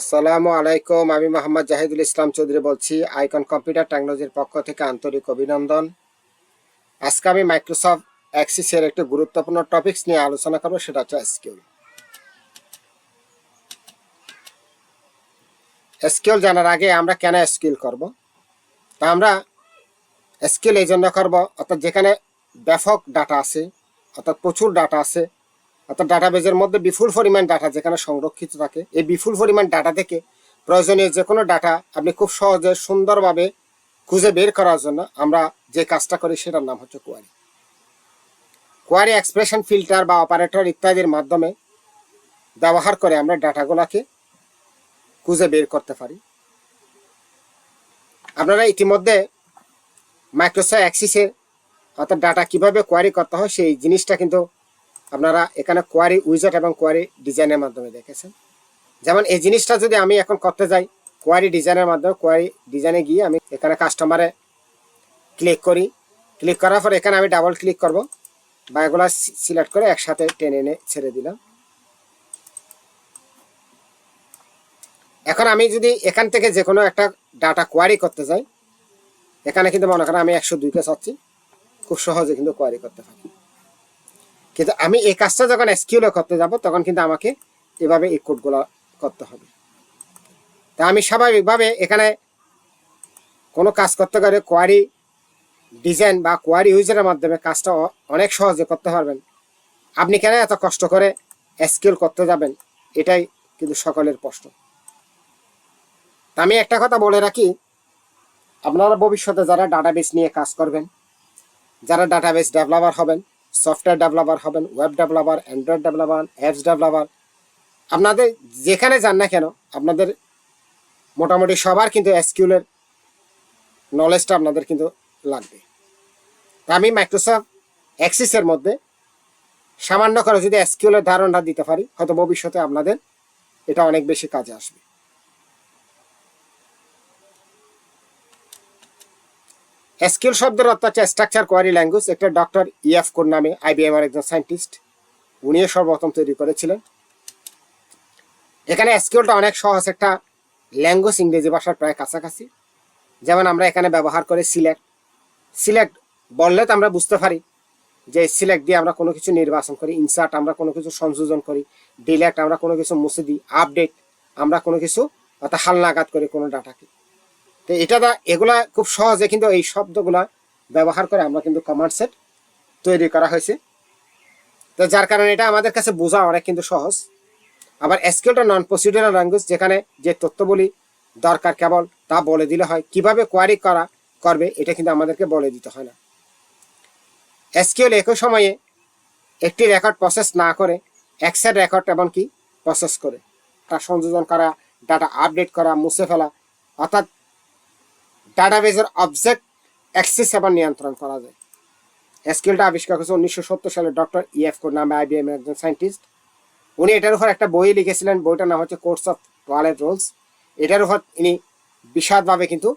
আসসালামু আলাইকুম, আমি মোহাম্মদ জাহিদুল ইসলাম চৌধুরী বলছি, আইকন কম্পিউটার টেকনোলজির পক্ষ থেকে আন্তরিক অভিনন্দন। আজকে আমি মাইক্রোসফট অ্যাক্সিসের একটি গুরুত্বপূর্ণ টপিকস নিয়ে আলোচনা করব, সেটা হচ্ছে এসকিউল এসকিউল জানার আগে আমরা কেন এসকিউল করব? তা আমরা এসকিউল এই জন্য করব, অর্থাৎ যেখানে ব্যাপক ডাটা আছে, অর্থাৎ প্রচুর ডাটা আছে অর্থাৎ ডাটাবেজের মধ্যে বিপুল পরিমাণ ডাটা যেখানে সংরক্ষিত থাকে, এই বিপুল পরিমাণ ডাটা থেকে প্রয়োজনীয় যে কোনো ডাটা আপনি খুব সহজে সুন্দরভাবে খুঁজে বের করার জন্য আমরা যে কাজটা করি সেটার নাম হচ্ছে কোয়ারি। কোয়ারি এক্সপ্রেশন ফিল্টার বা অপারেটর ইত্যাদির মাধ্যমে ব্যবহার করে আমরা ডাটাগুলোকে খুঁজে বের করতে পারি। আপনারা ইতিমধ্যে মাইক্রোসফট অ্যাক্সিসে অর্থাৎ ডাটা কীভাবে কোয়ারি করতে হয় সেই জিনিসটা কিন্তু আপনারা এখানে কোয়ারি উইজেট এবং কোয়ারি ডিজাইনের মাধ্যমে দেখেছেন। যেমন এই জিনিসটা যদি আমি এখন করতে যাই কোয়ারি ডিজাইনের মাধ্যমে কোয়ারি ডিজাইনে গিয়ে আমি এখানে কাস্টমারে ক্লিক করি। ক্লিক করার পর এখানে আমি ডাবল ক্লিক করব। বা এগুলো সিলেক্ট করে একসাথে টেনে এনে ছেড়ে দিলাম। এখন আমি যদি এখান থেকে যে কোনো একটা ডাটা কোয়ারি করতে যাই, এখানে কিন্তু মনে করেন আমি একশো দুইকে চাচ্ছি। খুব সহজে কিন্তু কোয়ারি করতে পারি। কিন্তু আমি এই কাজটা যখন এসকিউলে করতে যাব, তখন কিন্তু আমাকে এভাবে এই কোডগুলো করতে হবে। তা আমি স্বাভাবিকভাবে এখানে কোনো কাজ করতে গেলে কোয়ারি ডিজাইন বা কোয়ারি ইউজারের মাধ্যমে কাজটা অনেক সহজে করতে পারবেন। আপনি কেন এত কষ্ট করে এসকিউল করতে যাবেন? এটাই কিন্তু সকলের প্রশ্ন। তা আমি একটা কথা বলে রাখি, আপনারা ভবিষ্যতে যারা ডাটাবেস নিয়ে কাজ করবেন, যারা ডাটাবেস ডেভেলপার হবেন সফটওয়্যার ডেভেলপার হবেন web developer android developer apps developer আপনাদের যেখানে যান না কেন, আপনাদের মোটামুটি সবার কিন্তু এসকিউলের নলেজটা আপনাদের কিন্তু লাগবে। আমি মাইক্রোসফট অ্যাক্সিসের মধ্যে সামান্য করে যদি এসকিউলের ধারণা দিতে পারি, হয়তো ভবিষ্যতে আপনাদের এটা অনেক বেশি কাজে আসবে। এসকিউল শব্দের অর্থ হচ্ছে স্ট্রাকচার কোয়ারি ল্যাঙ্গুয়েজ একটা ডক্টর ইএফ কোর নামে আইবিএম এর একজন সায়েন্টিস্ট উনি সর্বপ্রথম তৈরি করেছিলেন। এখানে এসকিউলটা অনেক সহজ, একটা ল্যাঙ্গুয়েজ ইংরেজি ভাষার প্রায় কাছাকাছি। যেমন আমরা এখানে ব্যবহার করে সিলেক্ট সিলেক্ট বললে তো আমরা বুঝতে পারি যে সিলেক্ট দিয়ে আমরা কোনো কিছু নির্বাচন করি ইনসার্ট আমরা কোনো কিছু সংযোজন করি ডিলেক্ট আমরা কোনো কিছু মুছে দিই আপডেট আমরা কোনো কিছু অর্থাৎ হালনাগাদ করি কোনো ডাটাকে। তো এটা দা এগুলা খুব সহজে কিন্তু এই শব্দগুলা ব্যবহার করে আমরা কিন্তু কমান্ড সেট তৈরি করা হয়েছে। তো যার কারণে এটা আমাদের কাছে বোঝা অনেক কিন্তু সহজ। আবার এসকিউটা নন প্রসিডিউরাল ল্যাঙ্গুয়েজ যেখানে যে তথ্যবলী দরকার কেবল তা বলে দিলে হয়। কীভাবে কোয়ারি করা করবে, এটা কিন্তু আমাদেরকে বলে দিতে হয় না। এসকিউল একই সময়ে একটি রেকর্ড প্রসেস না করে এক্সের রেকর্ড এবং কি প্রসেস করে। তা সংযোজন করা ডাটা আপডেট করা, মুছে ফেলা, অর্থাৎ ডাটাবেজের অবজেক্ট অ্যাক্সেস এবং নিয়ন্ত্রণ করা যায়। স্কিলটা আবিষ্কার করেছে উনিশশো সত্তর সালে ডক্টর ইএফ কোর নামে আইবিএম একজন সায়েন্টিস্ট উনি এটার উপর একটা বই লিখেছিলেন, বইটার নাম হচ্ছে কোর্স অফ টয়লেট রোলস এটার উপর ইনি বিশদভাবে কিন্তু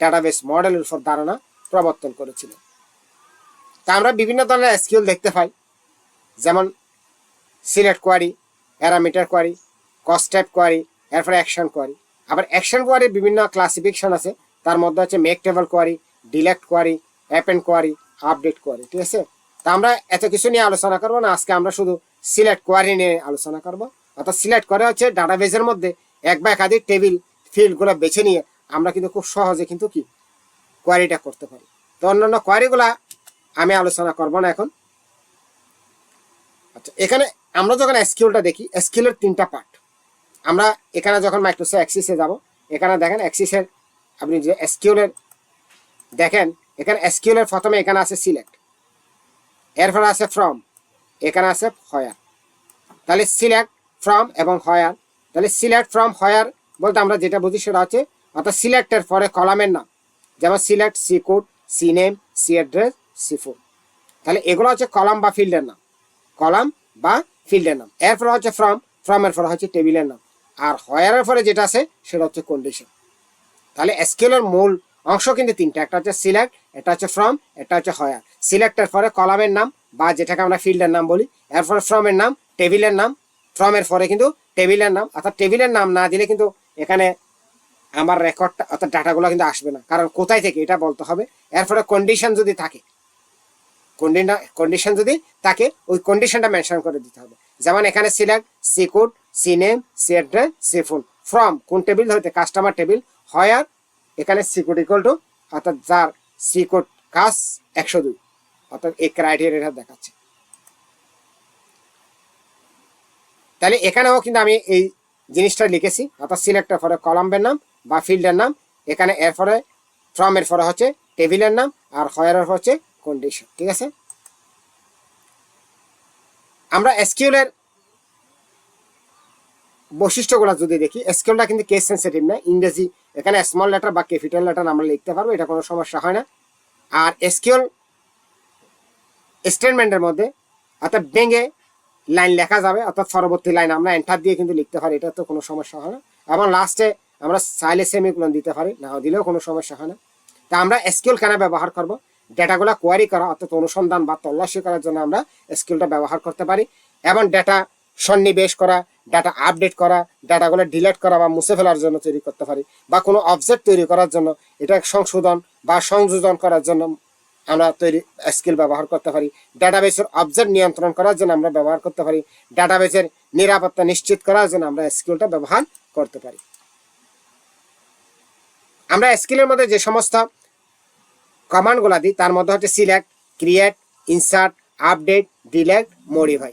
ডাটাবেস মডেলের উপর ধারণা প্রবর্তন করেছিলেন। তা আমরা বিভিন্ন ধরনের স্কিল দেখতে পাই, যেমন select query, parameter query crosstab query, এরপরে অ্যাকশন কোয়ারি। আবার অ্যাকশন কোয়ারির বিভিন্ন ক্লাসিফিকেশন আছে তার মধ্যে হচ্ছে make table query delete query append query update query ঠিক আছে? তা আমরা এত কিছু নিয়ে আলোচনা করব না, আজকে আমরা শুধু সিলেক্ট কোয়ারি নিয়ে আলোচনা করব। অর্থাৎ সিলেক্ট করে হচ্ছে ডাটাবেজের মধ্যে এক বা একাধিক টেবিল ফিল্ডগুলো বেছে নিয়ে আমরা কিন্তু খুব সহজে কিন্তু কি কোয়ারিটা করতে পারি। তো অন্যান্য কোয়ারিগুলা আমি আলোচনা করব না এখন। আচ্ছা এখানে আমরা যখন স্কিলটা দেখি স্কিলের তিনটা পার্ট আমরা এখানে যখন মাইক্রোসফট অ্যাক্সিসে যাব, এখানে দেখেন অ্যাক্সিসের আপনি যে এসকিউলের দেখেন, এখানে এসকিউলের প্রথমে এখানে আছে সিলেক্ট এরপর আছে ফ্রম এখানে আছে হয়ার তাহলে সিলেক্ট ফ্রম এবং হয়ার তাহলে সিলেক্ট ফ্রম হয়ার বলতে আমরা যেটা বুঝি সেটা হচ্ছে, অর্থাৎ সিলেক্টের পরে কলামের নাম। যেমন select C code C name C address C phone তাহলে এগুলো হচ্ছে কলাম বা ফিল্ডের নাম। কলাম বা ফিল্ডের নাম। এরপর হচ্ছে ফ্রম ফ্রমের পরে হচ্ছে টেবিলের নাম। আর হয়ারের পরে যেটা আছে, সেটা হচ্ছে কন্ডিশন তাহলে এসকিউলের মূল অংশ কিন্তু তিনটা, একটা হচ্ছে সিলেক্ট এটা হচ্ছে ফ্রম এটা হচ্ছে হয়ার সিলেক্টের পরে কলামের নাম বা যেটাকে আমরা ফিল্ডের নাম বলি, এরপরে ফ্রমের নাম টেবিলের নাম ফ্রমের পরে কিন্তু টেবিলের নাম। অর্থাৎ টেবিলের নাম না দিলে কিন্তু এখানে আমার রেকর্ডটা অর্থাৎ ডাটাগুলো কিন্তু আসবে না। কারণ কোথায় থেকে এটা বলতে হবে। এরপরে কন্ডিশন যদি থাকে কন্ডিশন যদি থাকে, ওই কন্ডিশনটা মেনশন করে দিতে হবে। যেমন এখানে select C code C name C address C phone from কোন টেবিল হইতে কাস্টমার টেবিল হয়ার, এখানে সি কোড ইকুয়াল টু অর্থাৎ যার সি কোড কাজ একশো দুই। অর্থাৎ এই ক্রাইটেরিয়াটা দেখাচ্ছে। তাহলে এখানেও কিন্তু আমি এই জিনিসটা লিখেছি, অর্থাৎ সিলেক্টের পরে কলামের নাম বা ফিল্ডের নাম, এখানে এরপরে ফ্রম এর পরে হচ্ছে টেবিলের নাম আর হয়ারের হচ্ছে কন্ডিশন ঠিক আছে? আমরা এসকিউলের বৈশিষ্ট্যগুলো যদি দেখি এসকিউলটা কিন্তু কেস সেন্সিটিভ না, ইংরেজি এখানে স্মল লেটার বা ক্যাপিটাল লেটার আমরা লিখতে পারব, এটা কোনো সমস্যা হয় না। আর এসকিউল স্টেটমেন্টের মধ্যে অর্থাৎ ভেঙে লাইন লেখা যাবে, অর্থাৎ পরবর্তী লাইন আমরা এন্টার দিয়ে কিন্তু লিখতে পারি, এটা তো কোনো সমস্যা হয় না। এবং লাস্টে আমরা সাইলে সেমিকুলন দিতে পারি, না দিলেও কোনো সমস্যা হয় না। তা আমরা এসকিউল কেন ব্যবহার করব? ডেটাগুলো কোয়ারি করা, অর্থাৎ অনুসন্ধান বা তল্লাশি করার জন্য আমরা স্কিলটা ব্যবহার করতে পারি। এবং ডেটা সন্নিবেশ করা ডাটা আপডেট করা ডাটাগুলো ডিলেট করা বা মুছে ফেলার জন্য তৈরি করতে পারি বা কোনো অবজেক্ট তৈরি করার জন্য এটা সংশোধন বা সংযোজন করার জন্য আমরা তৈরি স্কিল ব্যবহার করতে পারি। ডাটাবেসের অবজেক্ট নিয়ন্ত্রণ করার জন্য আমরা ব্যবহার করতে পারি। ডাটাবেসের নিরাপত্তা নিশ্চিত করার জন্য আমরা স্কিলটা ব্যবহার করতে পারি। আমরা স্কিলের মধ্যে যে সমস্ত কমান্ডগুলো দিই, তার মধ্যে হচ্ছে select create insert update delete modify